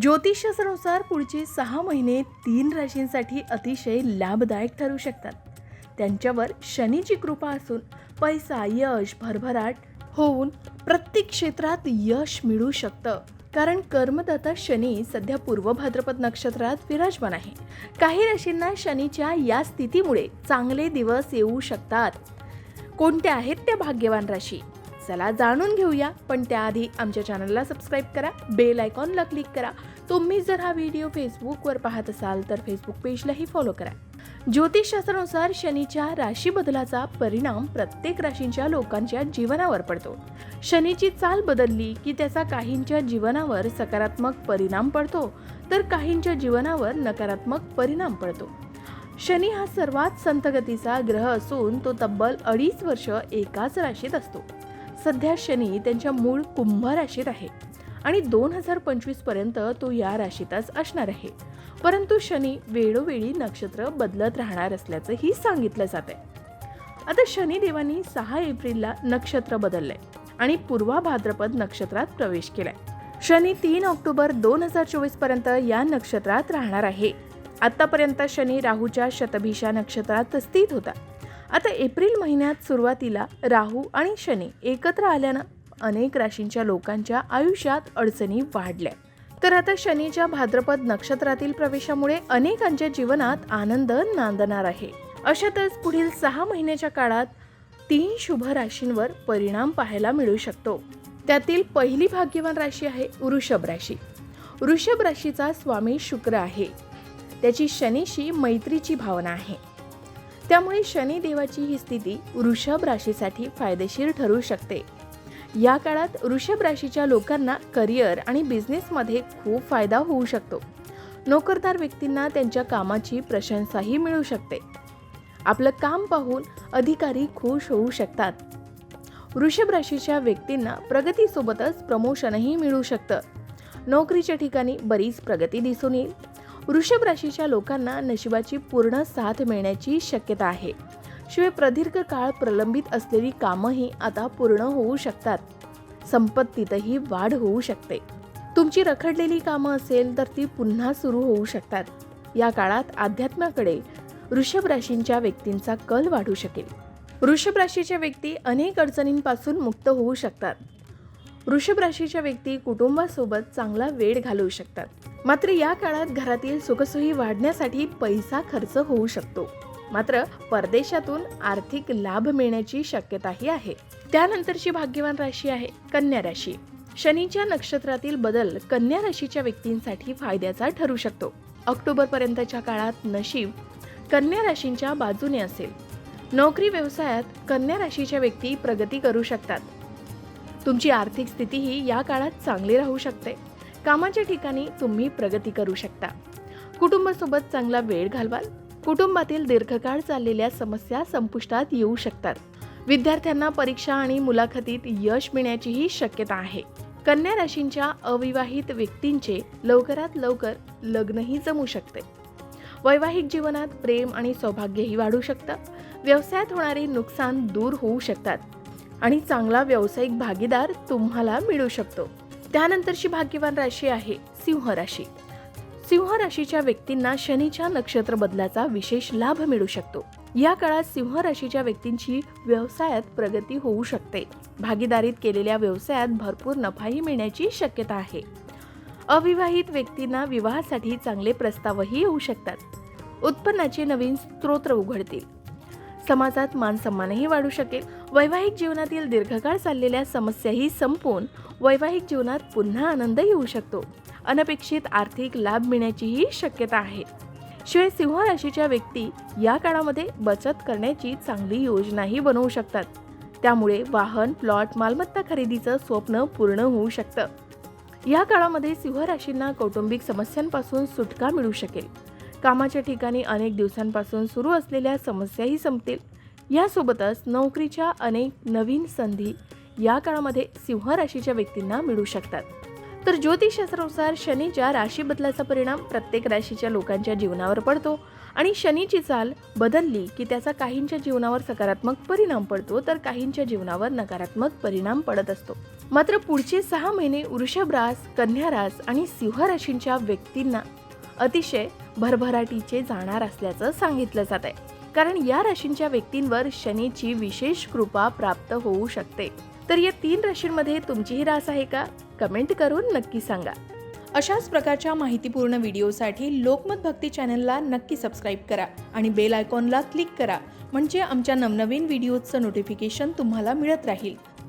ज्योतिषशास्त्रानुसार पुढचे सहा महिने तीन राशींसाठी अतिशय लाभदायक ठरू शकतात. त्यांच्यावर शनीची कृपा असून पैसा यश भरभराट होऊन प्रत्येक क्षेत्रात यश मिळू शकतं. कारण कर्मदाता शनी सध्या पूर्व भाद्रपद नक्षत्रात विराजमान आहे. काही राशींना शनीच्या या स्थितीमुळे चांगले दिवस येऊ शकतात. कोणत्या आहेत त्या भाग्यवान राशी? चला जाणून घेऊया. पण त्याआधी आमच्या चॅनलला सबस्क्राईब करा बेल आयकॉनला क्लिक करा. तुम्ही जर हा व्हिडिओ फेसबुकवर पाहत असाल तर फेसबुक पेजलाही फॉलो करा. ज्योतिषशास्त्रानुसार शनीच्या राशी बदलाचा परिणाम प्रत्येक राशींच्या लोकांच्या जीवनावर पडतो. शनीची चाल बदलली की त्याचा काहींच्या जीवनावर सकारात्मक परिणाम पडतो तर काहींच्या जीवनावर नकारात्मक परिणाम पडतो. शनी हा सर्वात संतगतीचा ग्रह असून तो तब्बल अडीच वर्ष एकाच राशीत असतो. सध्या शनी त्यांच्या मूळ कुंभ राशीत आहे आणि दोन हजार पंचवीसपर्यंत तो या राशीतच असणार आहे. परंतु शनी वेळोवेळी नक्षत्र बदलत राहणार असल्याचंही सांगितलं जात आहे आता शनिदेवांनी सहा एप्रिलला नक्षत्र बदललंय आणि पूर्वा भाद्रपद नक्षत्रात प्रवेश केलाय. शनी तीन ऑक्टोबर दोन हजार चोवीसपर्यंत या नक्षत्रात राहणार आहे. आतापर्यंत शनी राहूच्या शतभिषा नक्षत्रात स्थित होता. आता एप्रिल महिन्यात सुरुवातीला राहू आणि शनी एकत्र आल्यानं अनेक राशींच्या लोकांच्या आयुष्यात अडचणी वाढल्या. तर आता शनीच्या भाद्रपद नक्षत्रातील प्रवेशामुळे अनेकांच्या जीवनात आनंद नांदणार आहे. अशातच पुढील सहा महिन्याच्या काळात तीन शुभ राशींवर परिणाम पाहायला मिळू शकतो. त्यातील पहिली भाग्यवान राशी आहे वृषभ राशी. वृषभ राशीचा स्वामी शुक्र आहे. त्याची शनीशी मैत्रीची भावना आहे. त्यामुळे शनिदेवाची ही स्थिती वृषभ राशीसाठी फायदेशीर ठरू शकते. या काळात वृषभ राशीच्या लोकांना करिअर आणि बिझनेसमध्ये खूप फायदा होऊ शकतो. नोकरदार व्यक्तींना त्यांच्या कामाची प्रशंसाही मिळू शकते. आपलं काम पाहून अधिकारी खुश होऊ शकतात. वृषभ राशीच्या व्यक्तींना प्रगतीसोबतच प्रमोशनही मिळू शकतं. नोकरीच्या ठिकाणी बरीच प्रगती दिसून येईल. वृषभ राशीच्या लोकांना नशिबाची पूर्ण साथ मिळण्याची शक्यता आहे. शिवाय प्रदीर्घ काळ प्रलंबित असलेली कामंही आता पूर्ण होऊ शकतात. संपत्तीतही वाढ होऊ शकते. तुमची रखडलेली कामं असेल तर ती पुन्हा सुरू होऊ शकतात. या काळात अध्यात्माकडे वृषभ राशींच्या व्यक्तींचा कल वाढू शकेल. वृषभ राशीच्या व्यक्ती अनेक अडचणींपासून मुक्त होऊ शकतात. वृषभ राशीच्या व्यक्ती कुटुंबासोबत चांगला वेळ घालवू शकतात. मात्र या काळात घरातील सुखसोयी वाढण्यासाठी पैसा खर्च होऊ शकतो. मात्र परदेशातून आर्थिक लाभ मिळण्याची शक्यताही आहे. त्यानंतरची भाग्यवान राशी आहे कन्या राशी. शनीच्या नक्षत्रातील बदल कन्या राशीच्या व्यक्तींसाठी फायद्याचा ठरू शकतो. ऑक्टोबर पर्यंतच्या काळात नशीब कन्या राशींच्या बाजूने असेल. नोकरी व्यवसायात कन्या राशीच्या व्यक्ती प्रगती करू शकतात. तुमची आर्थिक स्थितीही या काळात चांगली राहू शकते. कामाच्या ठिकाणी तुम्ही प्रगती करू शकता. कुटुंबासोबत चांगला वेळ घालवाल. कुटुंबातील दीर्घकाळ चाललेल्या समस्या संपुष्टात येऊ शकतात. विद्यार्थ्यांना परीक्षा आणि मुलाखतीत यश मिळण्याचीही शक्यता आहे. कन्या राशींच्या अविवाहित व्यक्तींचे लवकरात लवकर लग्नही जमू शकते. वैवाहिक जीवनात प्रेम आणि सौभाग्यही वाढू शकतं. व्यवसायात होणारे नुकसान दूर होऊ शकतात. आणि चांगला व्यावसायिक भागीदार तुम्हाला मिळू शकतो. त्यानंतरची भाग्यवान राशी आहे सिंह राशी. सिंह राशीच्या व्यक्तींना शनीच्या नक्षत्र बदलाचा विशेष लाभ मिळू शकतो. या काळात सिंह राशीच्या व्यक्तींची व्यवसायात प्रगती होऊ शकते. भागीदारीत केलेल्या व्यवसायात भरपूर नफाही मिळण्याची शक्यता आहे. अविवाहित व्यक्तींना विवाहासाठी चांगले प्रस्तावही येऊ शकतात. उत्पन्नाचे नवीन स्त्रोत उघडतील. समाजात मानसन्मानही वाढू शकेल. वैवाहिक जीवनातील दीर्घकाळ चाललेल्या समस्याही संपून वैवाहिक जीवनात पुन्हा आनंद येऊ शकतो. अनपेक्षित आर्थिक लाभ मिळण्याचीही शक्यता आहे. शिवाय सिंह राशीच्या व्यक्ती या काळामध्ये बचत करण्याची चांगली योजनाही बनवू शकतात. त्यामुळे वाहन प्लॉट मालमत्ता खरेदीचं स्वप्न पूर्ण होऊ शकतं. या काळामध्ये सिंह राशींना कौटुंबिक समस्यांपासून सुटका मिळू शकेल. कामाच्या ठिकाणी अनेक दिवसांपासून सुरू असलेल्या समस्याही संपतील. यासोबतच नोकरीच्या अनेक नवीन संधी या काळामध्ये सिंह राशीच्या व्यक्तींना मिळू शकतात. तर ज्योतिषशास्त्रानुसार शनीच्या राशी बदलाचा परिणाम प्रत्येक राशीच्या लोकांच्या जीवनावर पडतो आणि शनीची चाल बदलली की त्याचा काहींच्या जीवनावर सकारात्मक परिणाम पडतो तर काहींच्या जीवनावर नकारात्मक परिणाम पडत असतो. मात्र पुढचे सहा महिने वृषभ रास कन्या रास आणि सिंह राशींच्या व्यक्तींना अतिशय भरभराटीचे जाणार असल्याचं सांगितलं जात आहे कारण या राशींच्या व्यक्तींवर शनीची विशेष कृपा प्राप्त होऊ शकते. तर या तीन राशींमध्ये तुमचीही रास आहे का? कमेंट करून नक्की सांगा. अशाच प्रकारच्या माहितीपूर्ण व्हिडिओसाठी लोकमत भक्ती चॅनलला नक्की सबस्क्राईब करा आणि बेल आयकॉनला क्लिक करा. म्हणजे आमच्या नवनवीन व्हिडिओचं नोटिफिकेशन तुम्हाला मिळत राहील.